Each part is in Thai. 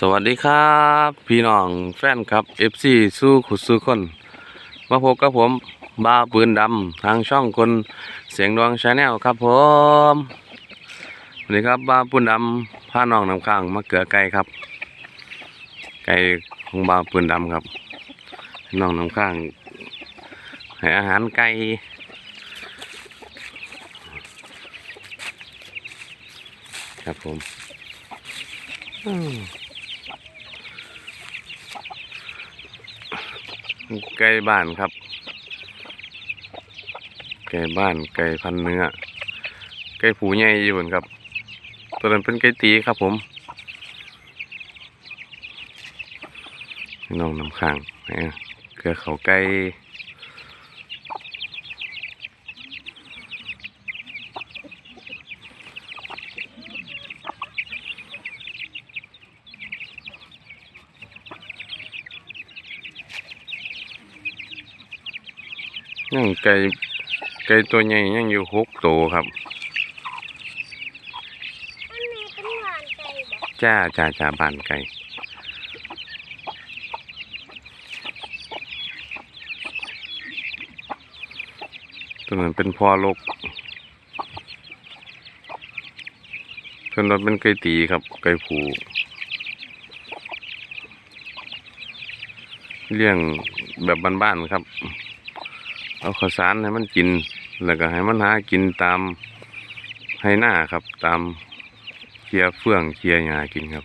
สวัสดีครับ พี่น้องแฟนครับ FC สู้ขุดสู้คนมาพบกับผมบาปืนดำทางช่องคนเสียงดวงชาแนลครับผมวันนี้ครับบาปืนดำพาน้องนำข้างมาเกลือไก่ครับ ไก่ของบาปืนดำครับน้องนำข้างให้อาหารไก่ครับผมอื ไก่บ้านครับ ไก่บ้านไก่พันเนื้อ ไก่ผูใหญ่อยู่เหินครับ ตัวนั้นเป็นไก่ตีครับผมน้องน้ำข้างเนี่ยเกลือเขาไก่ ยังไก่ไก่ตัวใหญ่ยังอยู่หกตัวครับอันนี้เป็นหวานไก่บอกจ้าจ้าจ้าบ้านไก่ตัวนั้นเป็นพ่อลกตัวนั้นเป็นไก่ตีครับ ไก่ผูเลี้ยงแบบบ้านๆครับ เอาข้าวสารให้มันกิน แล้วก็ให้มันหากินตามให้หน้าครับ ตามเคลียเฟื่องเคลียหญ้ากินครับ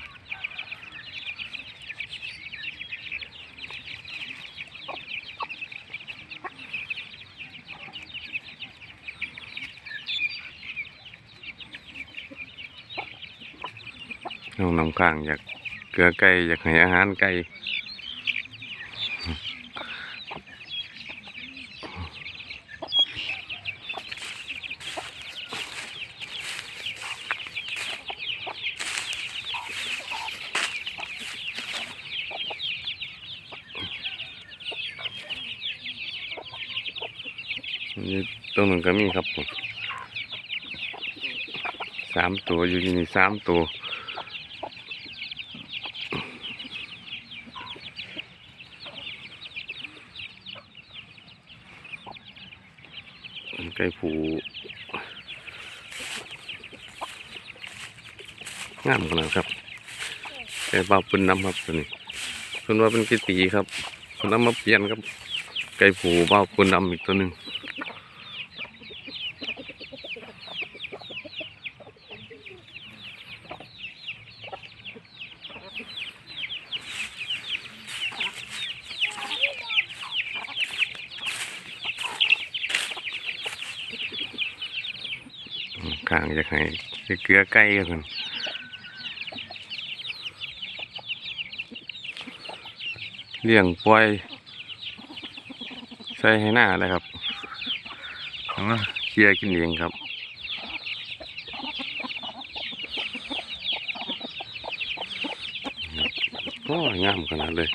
น้องน้ำข้างอยากเกลือไก่อยากให้อาหารไก่ ตรงนั้นก็มีครับผมสามตัวอยู่ที่นี่สามตัวไก่ผูงามขนาดครับไก่เบาปืนน้ำครับตัวนี้เพิ่นว่าเป็นก่ตีครับเพิ่นนำมาเปลี่ยนครับ ไก่ผูเบาปืนน้ำอีกตัวหนึ่ง ข้างจะให้เกลือไก่กันเลี้ยงปล่อยใส่ให้หน้าเลยครับเอามาเคลียกินเองครับโอ้ยงามขนาดเลย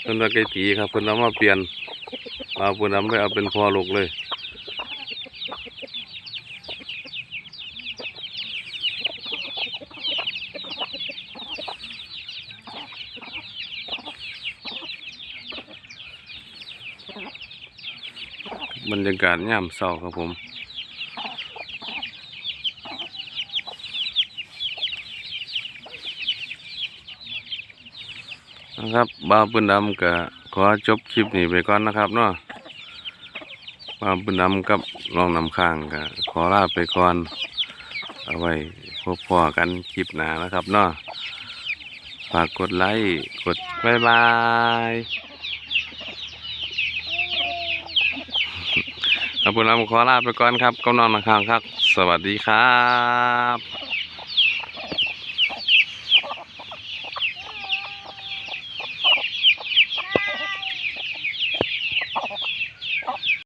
เพิ่นว่าไก่ตีครับเพิ่นเอามาเปลี่ยนเอาเพิ่นเอาไปเอาเป็นพอลูกเลย บรรยากาศย่ามเศร้าครับผมนะครับบ่าปืนดำก็ขอจบคลิปนี้ไปก่อนนะครับเนาะบ่าปืนดำกับน้องนำข้างก็ขอลาไปก่อน เอาไว้พบพอกันคลิปหน้านะครับเนาะฝากกดไลค์กดบายบาย ครับผมนำขอลาไปก่อนครับก็นอนนะครับครับ สวัสดีครับ